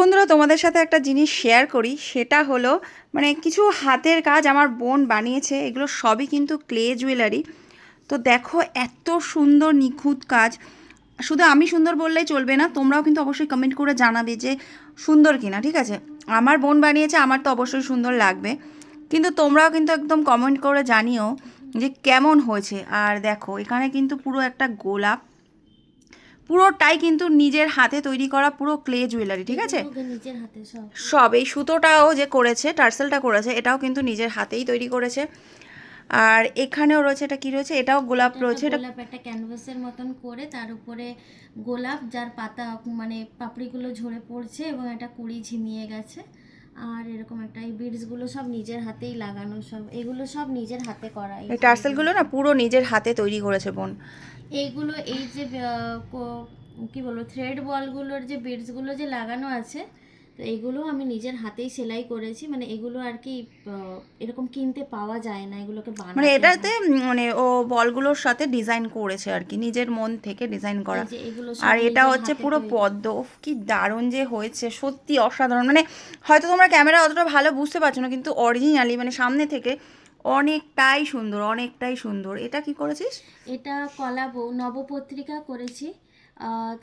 বন্ধুরা, তোমাদের সাথে একটা জিনিস শেয়ার করি। সেটা হলো মানে কিছু হাতের কাজ আমার বোন বানিয়েছে, এগুলো সবই কিন্তু ক্লে জুয়েলারি তো দেখো, এত সুন্দর নিখুঁত কাজ। শুধু আমি সুন্দর বললেই চলবে না, তোমরাও কিন্তু অবশ্যই কমেন্ট করে জানাবে যে সুন্দর কিনা, ঠিক আছে? আমার বোন বানিয়েছে, আমার তো অবশ্যই সুন্দর লাগবে। কিন্তু তোমরাও কিন্তু একদম কমেন্ট করে জানিও যে কেমন হয়েছে। আর দেখো, এখানে কিন্তু পুরো একটা গোলাপ। পুরোটাই কিন্তু নিজের হাতে তৈরি করা পুরো ক্লে জুয়েলারি ঠিক আছে? সব। সব এই সুতোটাও যে করেছে টার্সেলটা করেছে এটাও কিন্তু নিজের হাতেই তৈরি করেছে। আর এখানেও রয়েছে এটা কি রয়েছে? এটাও গোলাপ রয়েছে এটা গোলাপ একটা ক্যানভাসের মতন করে তার উপরে গোলাপ যার পাতা মানে পাপড়িগুলো ঝরে পড়ছে এবং একটা কুড়ি ঝিমিয়ে গেছে। আর এরকম একটা এই বিডসগুলো সব নিজের হাতেই লাগানো সব এগুলো সব নিজের হাতে করা। এই টার্সেলগুলো না পুরো নিজের হাতে তৈরি করেছে বোন। এইগুলো এই যে কি বলব থ্রেড বলগুলোর যে বিডসগুলো যে লাগানো আছে তো এগুলো আমি নিজের হাতেই সেলাই করেছি। মানে এগুলো আর কি এরকম কিনতে পাওয়া যায় না এগুলোকে মানে এটাতে মানে ও বলগুলোর সাথে ডিজাইন করেছে আর কি নিজের মন থেকে ডিজাইন করা। আর এটা হচ্ছে পুরো পদ্ম কি দারুণ যে হয়েছে সত্যি অসাধারণ। মানে হয়তো তোমরা ক্যামেরা অতটা ভালো বুঝতে পারছ না কিন্তু অরিজিনালি মানে সামনে থেকে অনেকটাই সুন্দর অনেকটাই সুন্দর। এটা কি করেছিস? এটা কলা বউ নবপত্রিকা করেছি।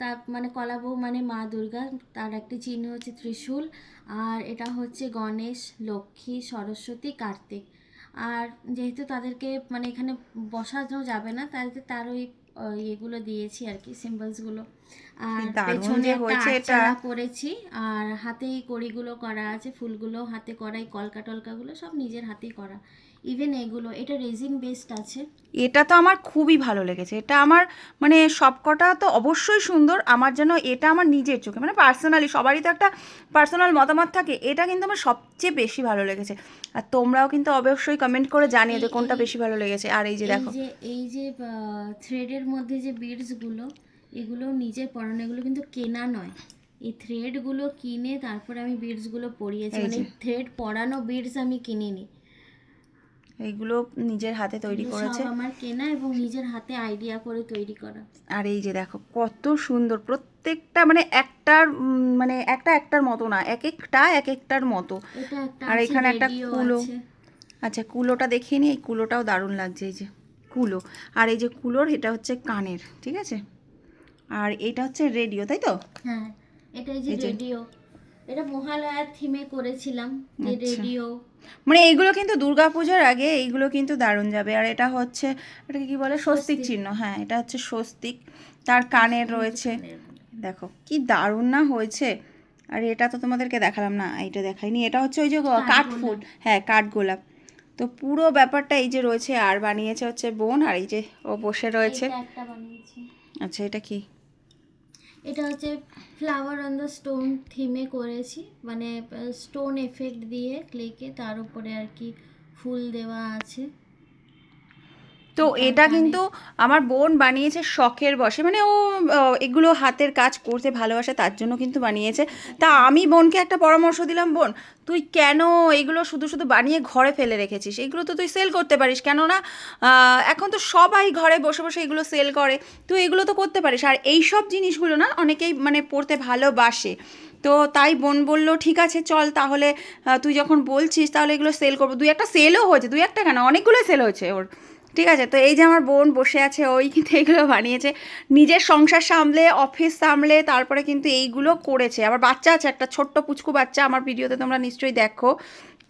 তার মানে কলা বউ মানে মা দুর্গা তার একটি চিহ্ন হচ্ছে ত্রিশূল। আর এটা হচ্ছে গণেশ লক্ষ্মী সরস্বতী কার্তিক। আর যেহেতু তাদেরকে মানে এখানে বসানো যাবে না তাদেরকে তার ওই ইয়েগুলো দিয়েছি আর কি সিম্বলসগুলো আর পেছনে একটা করেছি আর হাতেই কড়িগুলো করা আছে ফুলগুলো হাতে করা এই কলকা টলকাগুলো সব নিজের হাতেই করা। ইভেন এগুলো এটা রেজিন বেসড আছে। এটা তো আমার খুবই ভালো লেগেছে। এটা আমার মানে সবকটা তো অবশ্যই সুন্দর। আমার যেন এটা আমার নিজের চোখে মানে পার্সোনালি সবারই তো একটা পার্সোনাল মতামত থাকে। এটা কিন্তু আমার সবচেয়ে বেশি ভালো লেগেছে। আর তোমরাও কিন্তু অবশ্যই কমেন্ট করে জানিয়ে যে কোনটা বেশি ভালো লেগেছে। আর এই যে দেখো। এই যে এই যে থ্রেডের মধ্যে যে বিডসগুলো এগুলো নিজের পরানো এগুলো কিন্তু কেনা নয়। এই থ্রেডগুলো কিনে তারপরে আমি বিডসগুলো পরিয়েছি। মানে। থ্রেড পরানো বিডস আমি কিনিনি। এইগুলো নিজের হাতে তৈরি করেছে। আমার কেনা এবং নিজের হাতে আইডিয়া করে তৈরি করা। আর এই যে দেখো কত সুন্দর প্রত্যেকটা মানে একটার মানে একটা একটার মতো না এক একটা এক একটার মতো। আর এখানে একটা কুলো। আচ্ছা কুলোটা দেখিয়ে নিই এই কুলোটাও দারুণ লাগছে এই যে কুলো। আর এই যে কুলোর এটা হচ্ছে কানের ঠিক আছে? আর এটা হচ্ছে রেডিও তাই তো? হ্যাঁ এটা এই যে রেডিও এটা মহালয়ার থিমে করেছিলাম যে আচ্ছা। রেডিও মানে এইগুলো কিন্তু দুর্গাপূজার আগে এইগুলো কিন্তু দারুণ যাবে। আর এটা হচ্ছে এটাকে কি বলে? স্বস্তিক চিহ্ন হ্যাঁ এটা হচ্ছে স্বস্তিক। তার কানের রয়েছে। দেখো কি দারুণ না হয়েছে। আর এটা তো তোমাদেরকে দেখালাম না এইটা দেখাইনি। এটা হচ্ছে ওই যে কাঠফুল হ্যাঁ কাঠগোলাপ। তো পুরো ব্যাপারটা এই যে রয়েছে আর বানিয়েছে হচ্ছে বোন আর এই যে ও বসে রয়েছে। এটা আচ্ছা এটা কি? এটা হচ্ছে ফ্লাওয়ার অন দ্য স্টোন থিমে করেছি। মানে স্টোন এফেক্ট দিয়ে ক্লেকে তার উপরে আর কি ফুল দেওয়া আছে। তো এটা কিন্তু আমার বোন বানিয়েছে শখের বসে মানে ও এগুলো হাতের কাজ করতে ভালোবাসে তার জন্য কিন্তু বানিয়েছে। তা আমি বোনকে একটা পরামর্শ দিলাম বোন তুই কেন এগুলো শুধু শুধু বানিয়ে ঘরে ফেলে রেখেছিস? এগুলো তো তুই সেল করতে পারিস কেননা এখন তো সবাই ঘরে বসে বসে এগুলো সেল করে। তুই এগুলো তো করতে পারিস। আর এই সব জিনিসগুলো না অনেকেই মানে পড়তে ভালোবাসে। তো তাই বোন বলল ঠিক আছে চল তাহলে তুই যখন বলছিস তাহলে এগুলো সেল করব। দুই একটা সেলও হয়েছে দুই একটা কেন? অনেকগুলোই সেল হয়েছে ওর। ঠিক আছে? তো এই যে আমার বোন বসে আছে, ওই কিন্তু এগুলো বানিয়েছে। নিজের সংসার সামলে অফিস সামলে, তারপরে কিন্তু এইগুলো করেছে। আবার বাচ্চা আছে, একটা ছোট্ট পুচকু বাচ্চা আমার ভিডিওতে তোমরা নিশ্চয়ই দেখো।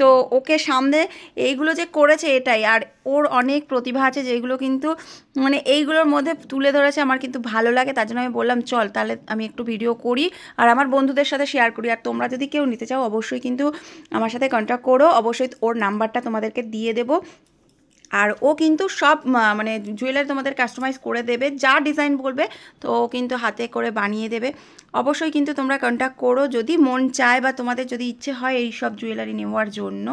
তো ওকে সামনে এইগুলো যে করেছে এটাই। আর ওর অনেক প্রতিভা আছে যেগুলো কিন্তু মানে এইগুলোর মধ্যে তুলে ধরেছে আমার কিন্তু ভালো লাগে। তার জন্য আমি বললাম, চল, তাহলে আমি একটু ভিডিও করি আর আমার বন্ধুদের সাথে শেয়ার করি। আর তোমরা যদি কেউ নিতে চাও, অবশ্যই কিন্তু আমার সাথে কন্ট্যাক্ট করো। অবশ্যই ওর নাম্বারটা তোমাদেরকে দিয়ে দেবো। আর ও কিন্তু সব মানে জুয়েলারি তোমাদের কাস্টমাইজ করে দেবে, যা ডিজাইন বলবে, তো ও কিন্তু হাতে করে বানিয়ে দেবে। অবশ্যই কিন্তু তোমরা কন্ট্যাক্ট করো, যদি মন চায় বা তোমাদের যদি ইচ্ছে হয় এই সব জুয়েলারি নেওয়ার জন্য।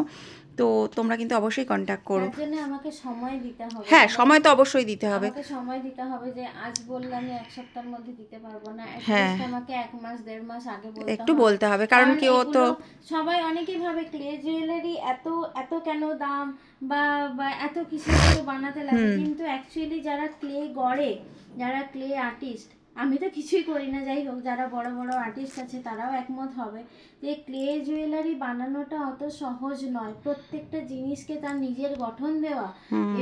তো তোমরা কিন্তু অবশ্যই কন্ট্যাক্ট করো। জন্য আমাকে সময় দিতে হবে। হ্যাঁ সময় তো অবশ্যই দিতে হবে। আমাকে সময় দিতে হবে যে আজ বললে আমি এক সপ্তাহের মধ্যে দিতে পারব না। হ্যাঁ। আমাকে এক মাস দেড় মাস আগে বলতে একটু বলতে হবে কারণ কি ও তো সবাই অনেকেই ভাবে ক্লে জুয়েলারি এত এত কেন দাম বা বা এত কিছু কিছু বানাতে লাগে। কিন্তু অ্যাকচুয়ালি যারা ক্লে গড়ে যারা ক্লে আর্টিস্ট আমি তো কিছুই করি না যাই হোক যারা বড় বড় আর্টিস্ট আছে তারাও একমত হবে যে ক্লে জুয়েলারি বানানোটা অত সহজ নয়। প্রত্যেকটা জিনিসকে তার নিজের গঠন দেওয়া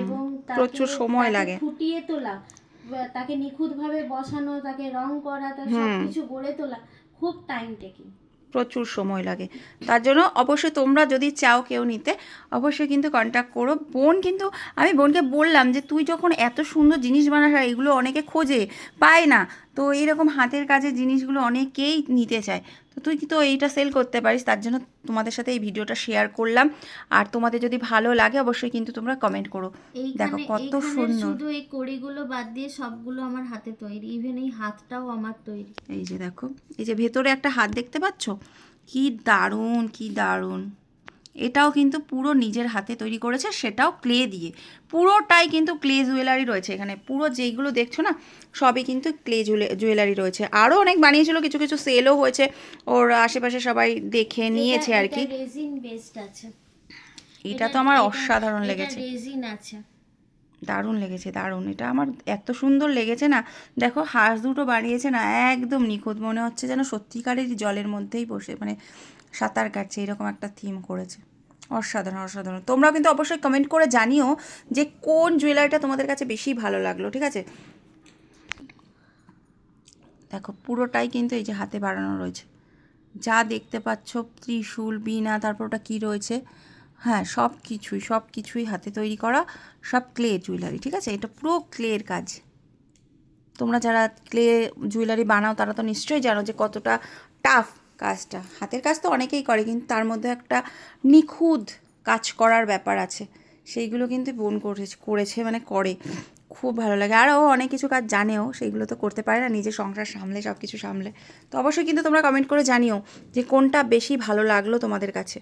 এবং প্রচুর সময় লাগে। ফুটিয়ে তোলা তাকে নিখুঁতভাবে বসানো তাকে রং করা তার সবকিছু গড়ে তোলা খুব টাইম টেকিং প্রচুর সময় লাগে। তার জন্য অবশ্যই তোমরা যদি চাও কেউ নিতে, অবশ্যই কিন্তু কন্ট্যাক্ট করো। বোন কিন্তু, আমি বোনকে বললাম যে, তুই যখন এত সুন্দর জিনিস বানাস আর এগুলো অনেকে খোঁজে, পায় না। তো এইরকম হাতের কাজের জিনিসগুলো অনেকেই নিতে চায়। তো তুই তো এইটা সেল করতে পারিস তার জন্য তোমাদের সাথে এই ভিডিওটা শেয়ার করলাম। আর তোমাদের যদি ভালো লাগে অবশ্যই কিন্তু তোমরা কমেন্ট করো। দেখো কত সুন্দর। শুধু এই কড়িগুলো বাদ দিয়ে সবগুলো আমার হাতে তৈরি। ইভেন এই হাতটাও আমার তৈরি। এই যে দেখো এই যে ভেতরে একটা হাত দেখতে পাচ্ছ? কি দারুণ কি দারুণ। এটাও কিন্তু পুরো নিজের হাতে তৈরি করেছে সেটাও ক্লে দিয়ে। পুরোটাই কিন্তু ক্লে জুয়েলারি রয়েছে এখানে। পুরো যেইগুলো দেখছ না সবই কিন্তু ক্লে জুয়েলারি রয়েছে। আরও অনেক বানিয়েছিল কিছু কিছু সেলও হয়েছে। ওর আশেপাশে সবাই দেখে নিয়েছে আর কি। এটা তো আমার অসাধারণ লেগেছে। আছে। দারুণ লেগেছে দারুণ। এটা আমার এত সুন্দর লেগেছে না। দেখো হাঁস দুটো বাড়িয়েছে না একদম নিখুঁত। মনে হচ্ছে যেন সত্যিকারেরই জলের মধ্যেই বসে মানে সাঁতার কাটছে এরকম একটা থিম করেছে। অসাধারণ অসাধারণ। তোমরাও কিন্তু অবশ্যই কমেন্ট করে জানিও যে কোন জুয়েলারিটা তোমাদের কাছে বেশি ভালো লাগল, ঠিক আছে? দেখো, পুরোটাই কিন্তু এই যে হাতে বাড়ানো রয়েছে। যা দেখতে পাচ্ছ, ত্রিশূল বিনা তারপর ওটা কী রয়েছে? হ্যাঁ সব কিছুই সব কিছুই হাতে তৈরি করা, সব ক্লে জুয়েলারি ঠিক আছে? এটা পুরো ক্লের কাজ। তোমরা যারা ক্লে জুয়েলারি বানাও, তারা তো নিশ্চয়ই জানো যে কতটা টাফ কাজটা। হাতের কাজ তো অনেকেই করে, কিন্তু তার মধ্যে একটা নিখুঁত কাজ করার ব্যাপার আছে। সেইগুলো কিন্তু বোন করেছে করেছে মানে করে। খুব ভালো লাগে। আরও অনেক কিছু কাজ জানেও, সেইগুলো তো করতে পারে না, নিজের সংসার সামলে সব কিছু সামলে। তো অবশ্যই কিন্তু তোমরা কমেন্ট করে জানিও যে কোনটা বেশি ভালো লাগল তোমাদের কাছে।